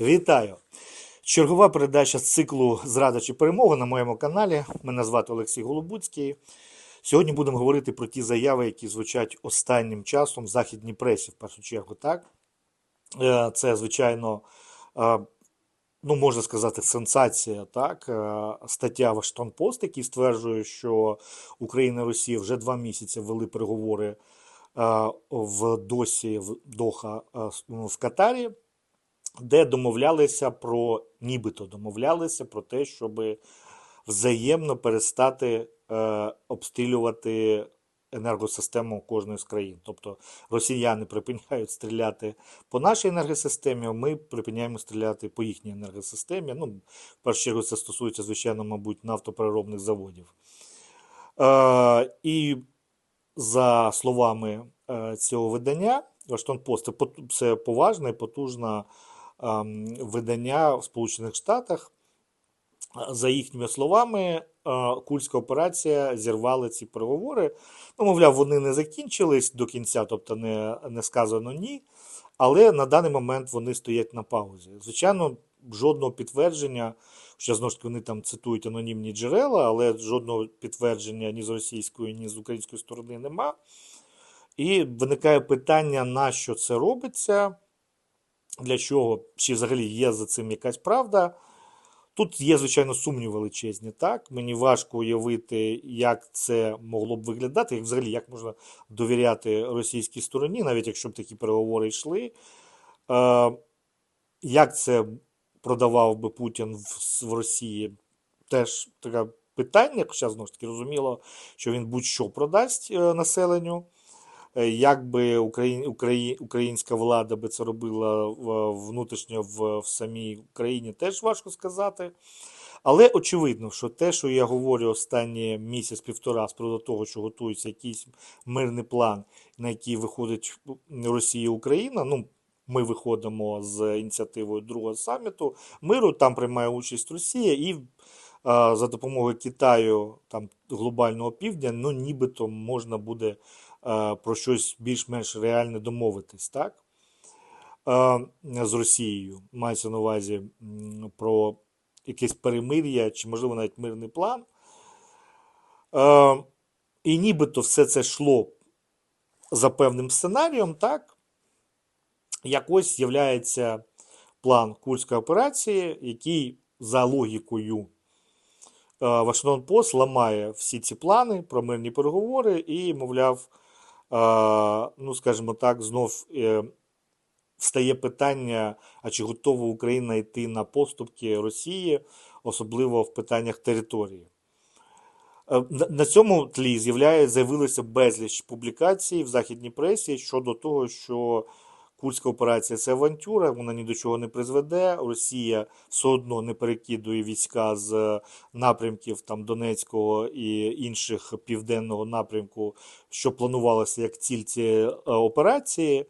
Вітаю! Чергова передача з циклу Зрада чи перемога на моєму каналі. Мене звати Олексій Голобуцький. Сьогодні будемо говорити про ті заяви, які звучать останнім часом в західній пресі, в першу чергу. Так? Е, Це, звичайно, е, ну, можна сказати, сенсація. Так? Е, Стаття Вашингтон Пост, який стверджує, що Україна і Росія вже два місяці вели переговори в досі в Доха е, в Катарі де домовлялися про, нібито домовлялися про те, щоб взаємно перестати е, обстрілювати енергосистему кожної з країн. Тобто росіяни припиняють стріляти по нашій енергосистемі, а ми припиняємо стріляти по їхній енергосистемі. Ну, в першу чергу це стосується, звичайно, мабуть, нафтопереробних заводів. Е, і за словами е, цього видання, Вашингтон Пост це поважна і потужна видання в Сполучених Штатах. За їхніми словами, е, Курська операція зірвала ці переговори. Ну, мовляв, вони не закінчились до кінця, тобто не, не сказано ні. Але на даний момент вони стоять на паузі. Звичайно, жодного підтвердження, хоча знову ж таки вони там цитують анонімні джерела, але жодного підтвердження ні з російської, ні з української сторони нема. І виникає питання, на що це робиться, для чого, чи взагалі є за цим якась правда. Тут є, звичайно, сумніви величезні. Так? Мені важко уявити, як це могло б виглядати, як взагалі як можна довіряти російській стороні, навіть якщо б такі переговори йшли. Е, як це продавав би Путін в, в Росії? Теж таке питання, хоча знову ж таки розуміло, що він будь-що продасть е, населенню. Е, Як би Україн, Украї, українська влада би це робила внутрішньо в, в самій Україні, теж важко сказати. Але очевидно, що те, що я говорю останні місяць-півтора з приводу того, що готується якийсь мирний план, на який виходить Росія Україна. Ну, ми виходимо з ініціативою другого саміту миру, там приймає участь Росія, і а, за допомогою Китаю, там глобального півдня, ну нібито можна буде про щось більш-менш реальне домовитись, так? З Росією. Мається на увазі про якесь перемир'я, чи, можливо, навіть мирний план. І нібито все це йшло за певним сценарієм, так? Якось з'являється план Курської операції, який за логікою е, Вашингтон Пост ламає всі ці плани про мирні переговори і, мовляв, е, ну, скажімо так, знов е, встає питання, а чи готова Україна йти на поступки Росії, особливо в питаннях території. Е, На цьому тлі з'являє, з'явилося безліч публікацій в західній пресі щодо того, що Курська операція це авантюра, вона ні до чого не призведе. Росія все одно не перекидує війська з напрямків там Донецького і інших південного напрямку, що планувалося як ціль цієї е, операції.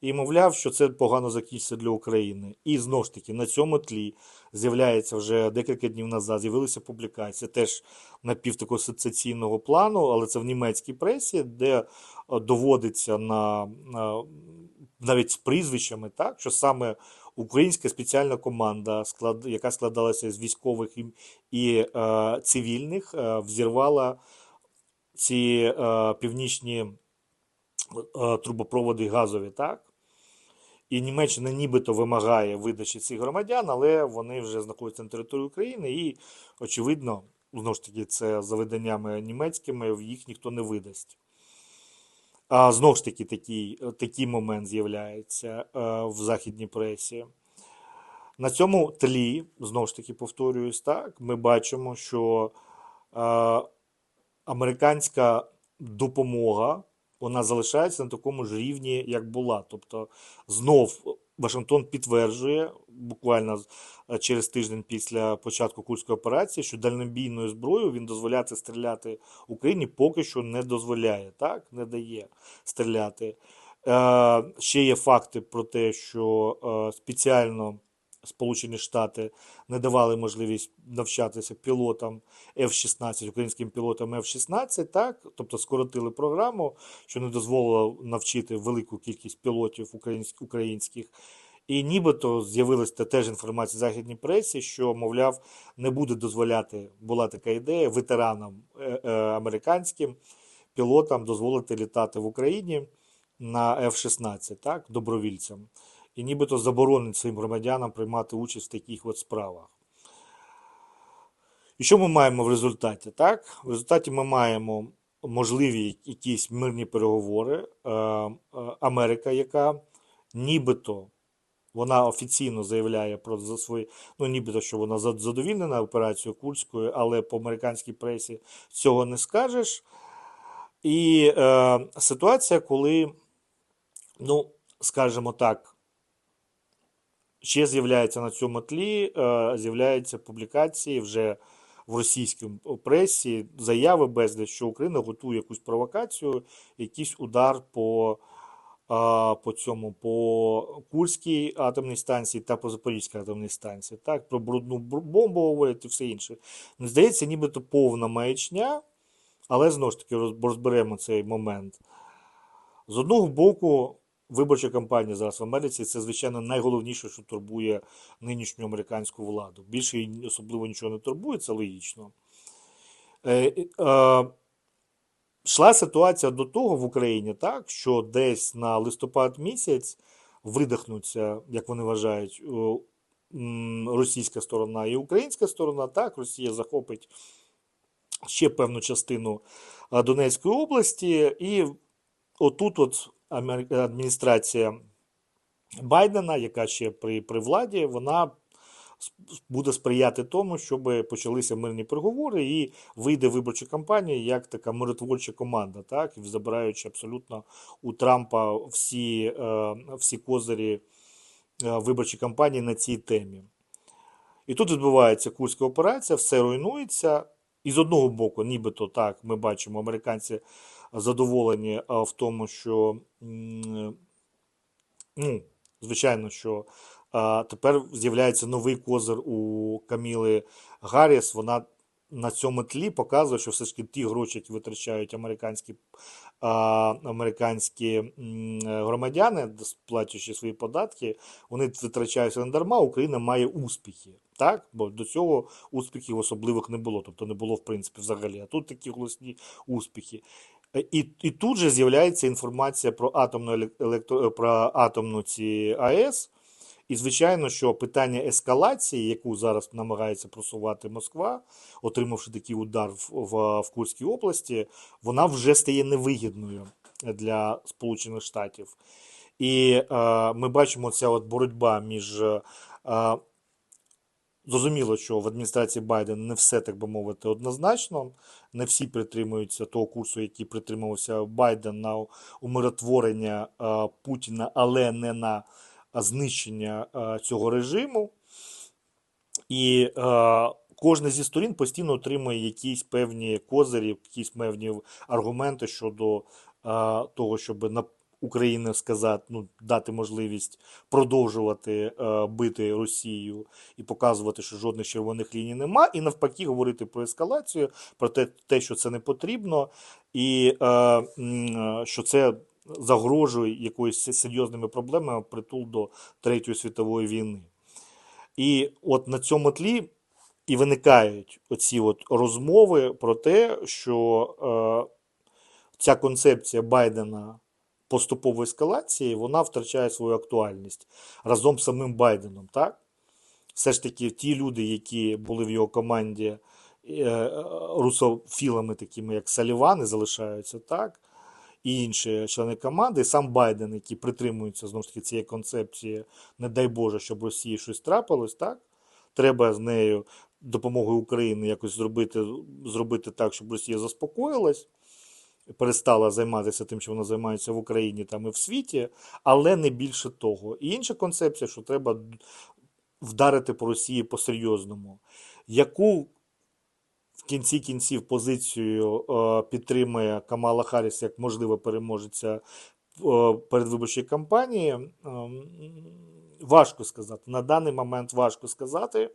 І мовляв, що це погано закінчиться для України. І знову ж таки на цьому тлі з'являється вже декілька днів назад. З'явилися публікації теж напів такого сенсаційного плану, але це в німецькій пресі, де е, доводиться на, на навіть з прізвищами, так що саме українська спеціальна команда, склад, яка складалася з військових і, і е, цивільних, е, взірвала ці е, північні е, трубопроводи газові, так? І Німеччина нібито вимагає видачі цих громадян, але вони вже знаходяться на території України, і, очевидно, знову ж таки, це за виданнями німецькими, їх ніхто не видасть. А знову ж таки, такий, такий момент з'являється е, в західній пресі. На цьому тлі, знову ж таки, повторююсь, так, ми бачимо, що е, американська допомога вона залишається на такому ж рівні, як була. Тобто, знов Вашингтон підтверджує буквально е, через тиждень після початку Курської операції, що дальнобійною зброєю він дозволяти стріляти Україні поки що не дозволяє, так не дає стріляти. Е, ще є факти про те, що е, спеціально Сполучені Штати не давали можливість навчатися пілотам F-16, українським пілотам F-16, так, тобто скоротили програму, що не дозволило навчити велику кількість пілотів українських. І нібито з'явилася теж інформація в західній пресі, що, мовляв, не буде дозволяти, була така ідея, ветеранам е, е, американським пілотам дозволити літати в Україні на F-16, так, добровільцям. І нібито заборонить своїм громадянам приймати участь в таких от справах. І що ми маємо в результаті? Так? В результаті ми маємо можливі якісь мирні переговори. Е, е, Америка, яка нібито вона офіційно заявляє про за свої, ну нібито, що вона задовільнена операцією Курською, але по американській пресі цього не скажеш. І е, ситуація, коли, ну, скажімо так, ще з'являється на цьому тлі, е, з'являються публікації вже в російській пресі, заяви безліч, що Україна готує якусь провокацію, якийсь удар по, по цьому, по Курській атомній станції та по Запорізькій атомній станції. Так, про брудну бомбу говорять і все інше. Здається, нібито повна маячня, але знову ж таки розберемо цей момент. З одного боку, виборча кампанія зараз в Америці це, звичайно, найголовніше, що турбує нинішню американську владу. Більше її особливо нічого не турбує, це логічно. Е, Йшла ситуація до того в Україні, так, що десь на листопад місяць видихнуться, як вони вважають, російська сторона і українська сторона. Так, Росія захопить ще певну частину Донецької області, і отут от адміністрація Байдена, яка ще при, при владі, вона буде сприяти тому, щоб почалися мирні переговори і вийде виборча кампанія як така миротворча команда, так, і забираючи абсолютно у Трампа всі, е, всі козирі е, виборчої кампанії на цій темі. І тут відбувається Курська операція, все руйнується. І з одного боку, нібито так, ми бачимо, американці задоволені в тому, що ну, звичайно, що тепер з'являється новий козир у Каміли Гарріс. Вона на цьому тлі показує, що все ж таки ті гроші, які витрачають американські, а, американські громадяни, сплачуючи свої податки, вони витрачаються не дарма, Україна має успіхи. Так? Бо до цього успіхів особливих не було, тобто не було в принципі взагалі. А тут такі голосні успіхи. Е, І, і тут же з'являється інформація про атомну елек- електро, про атомну ці АЕС. І звичайно, що питання ескалації, яку зараз намагається просувати Москва, отримавши такий удар в, в, в Курській області, вона вже стає невигідною для Сполучених Штатів. І е, ми бачимо ця от боротьба між. Е, Зрозуміло, що в адміністрації Байдена не все, так би мовити, однозначно. Не всі притримуються того курсу, який притримувався Байден на умиротворення е, Путіна, але не на знищення е, цього режиму. І е, кожна зі сторін постійно отримує якісь певні козирі, якісь певні аргументи щодо е, того, щоб на Україні сказати, ну, дати можливість продовжувати е, бити Росію і показувати, що жодних червоних ліній нема, і навпаки говорити про ескалацію, про те, те що це не потрібно, і е, м, що це загрожує якоюсь серйозними проблемами притул до Третьої світової війни. І от на цьому тлі і виникають оці от розмови про те, що е, ця концепція Байдена поступової ескалації, вона втрачає свою актуальність разом з самим Байденом. Так? Все ж таки, ті люди, які були в його команді е, русофілами, такими як Салівани, залишаються так. І інші члени команди, і сам Байден, який притримується знову ж таки цієї концепції, не дай Боже, щоб Росії щось трапилось, так? Треба з нею допомогою України якось зробити, зробити так, щоб Росія заспокоїлась, перестала займатися тим, що вона займається в Україні там і в світі, але не більше того. І інша концепція, що треба вдарити по Росії по-серйозному. Яку в кінці кінців позицію е, підтримує Камала Харріс як можлива переможеця е, передвиборчої кампанії, ем, важко сказати. На даний момент важко сказати.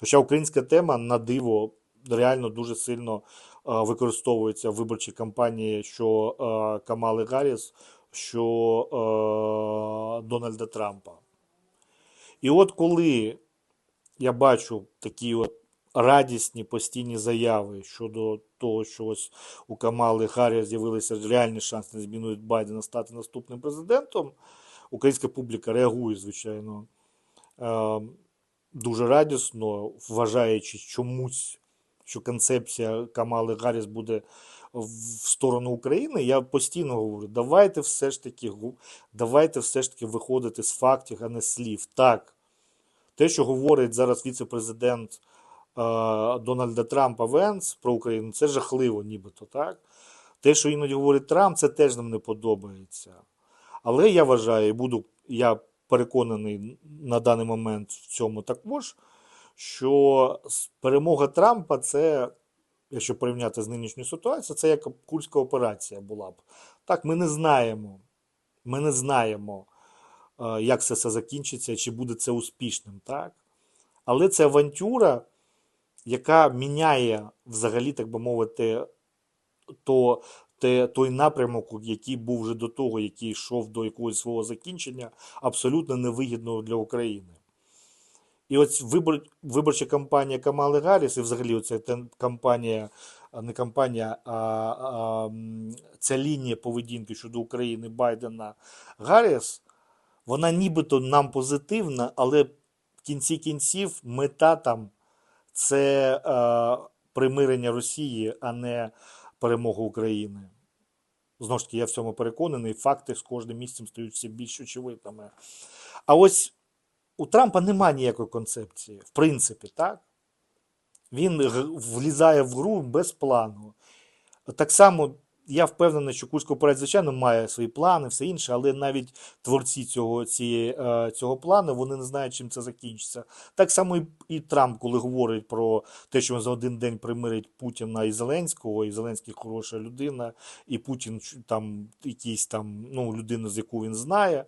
Хоча українська тема на диво реально дуже сильно використовується в виборчій кампанії що е, Камали Гарріс, що е, Дональда Трампа. І от коли я бачу такі от радісні постійні заяви щодо того, що ось у Камали Харріс з'явилися реальні шанси на зміну Байдена стати наступним президентом, українська публіка реагує, звичайно, е, дуже радісно, вважаючи чомусь, що концепція Камали Гарріс буде в сторону України. Я постійно говорю, давайте все ж таки, давайте все ж таки виходити з фактів, а не слів. Так, те, що говорить зараз віце-президент е, Дональда Трампа Венс про Україну, це жахливо, нібито так. Те, що іноді говорить Трамп, це теж нам не подобається. Але я вважаю, і буду, я переконаний на даний момент в цьому також, що перемога Трампа це, якщо порівняти з нинішньою ситуацією, це як курська операція була б. Так, ми не знаємо. Ми не знаємо, е, як все закінчиться, чи буде це успішним, так? Але це авантюра, яка міняє взагалі, так би мовити, то, те, той напрямок, який був вже до того, який йшов до якогось свого закінчення, абсолютно невигідного для України. І ось вибор, виборча кампанія Камали Гарріс, і взагалі оця кампанія, а не кампанія, а, а ця лінія поведінки щодо України Байдена Гарріс, вона нібито нам позитивна, але в кінці кінців мета там це е, примирення Росії, а не перемога України. Знову ж таки, я в цьому переконаний, факти з кожним місцем стають все більш очевидними. А ось у Трампа немає ніякої концепції, в принципі, так? Він влізає в гру без плану. Так само я впевнений, що Курська операція, звичайно, має свої плани, все інше, але навіть творці цього, цієї, е, цього плану вони не знають, чим це закінчиться. Так само і, і Трамп, коли говорить про те, що він за один день примирить Путіна і Зеленського, і Зеленський хороша людина, і Путін там якийсь там, ну, людина, з яку він знає,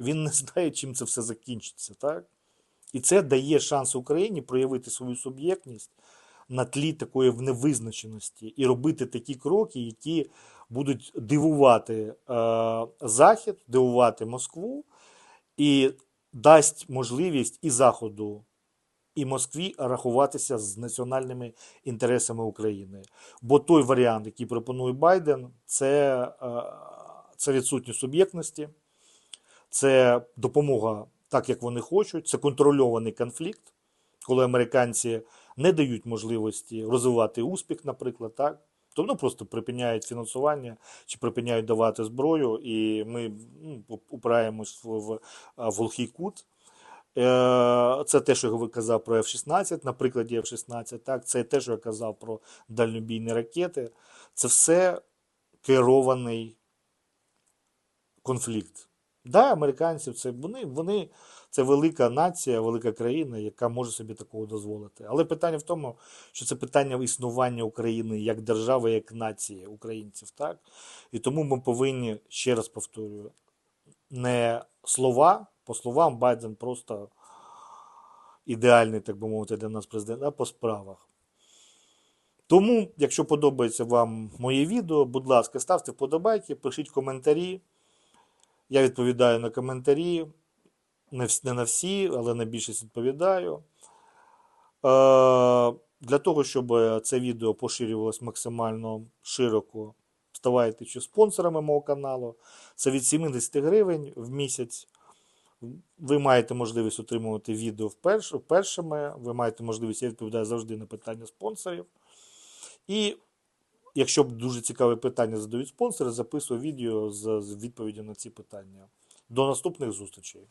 він не знає, чим це все закінчиться, так? І це дає шанс Україні проявити свою суб'єктність на тлі такої невизначеності і робити такі кроки, які будуть дивувати е, Захід, дивувати Москву, і дасть можливість і Заходу, і Москві рахуватися з національними інтересами України. Бо той варіант, який пропонує Байден, це, е, це відсутність суб'єктності, це допомога так, як вони хочуть, це контрольований конфлікт, коли американці не дають можливості розвивати успіх, наприклад, так. То вони просто припиняють фінансування чи припиняють давати зброю, і ми ну, упираємось в, в, в глухий кут. Е, Це те, що я казав про F-16, на прикладі F-16, так, це те, що я казав про дальнобійні ракети. Це все керований конфлікт. Да, американців це вони, вони це велика нація, велика країна, яка може собі такого дозволити. Але питання в тому, що це питання існування України як держави, як нації українців, так? І тому ми повинні, ще раз повторюю, не слова, по словам Байден просто ідеальний, так би мовити, для нас президент, а по справах. Тому, якщо подобається вам моє відео, будь ласка, ставте вподобайки, пишіть коментарі. Я відповідаю на коментарі. Не на всі, але на більшість відповідаю. Е, Для того, щоб це відео поширювалось максимально широко, ставайте чи спонсорами мого каналу. Це від 70 гривень в місяць. Ви маєте можливість отримувати відео вперше, першими. Ви маєте можливість, я відповідаю завжди на питання спонсорів. І якщо б дуже цікаве питання задають спонсори, записую відео з, відповіддю на ці питання. До наступних зустрічей.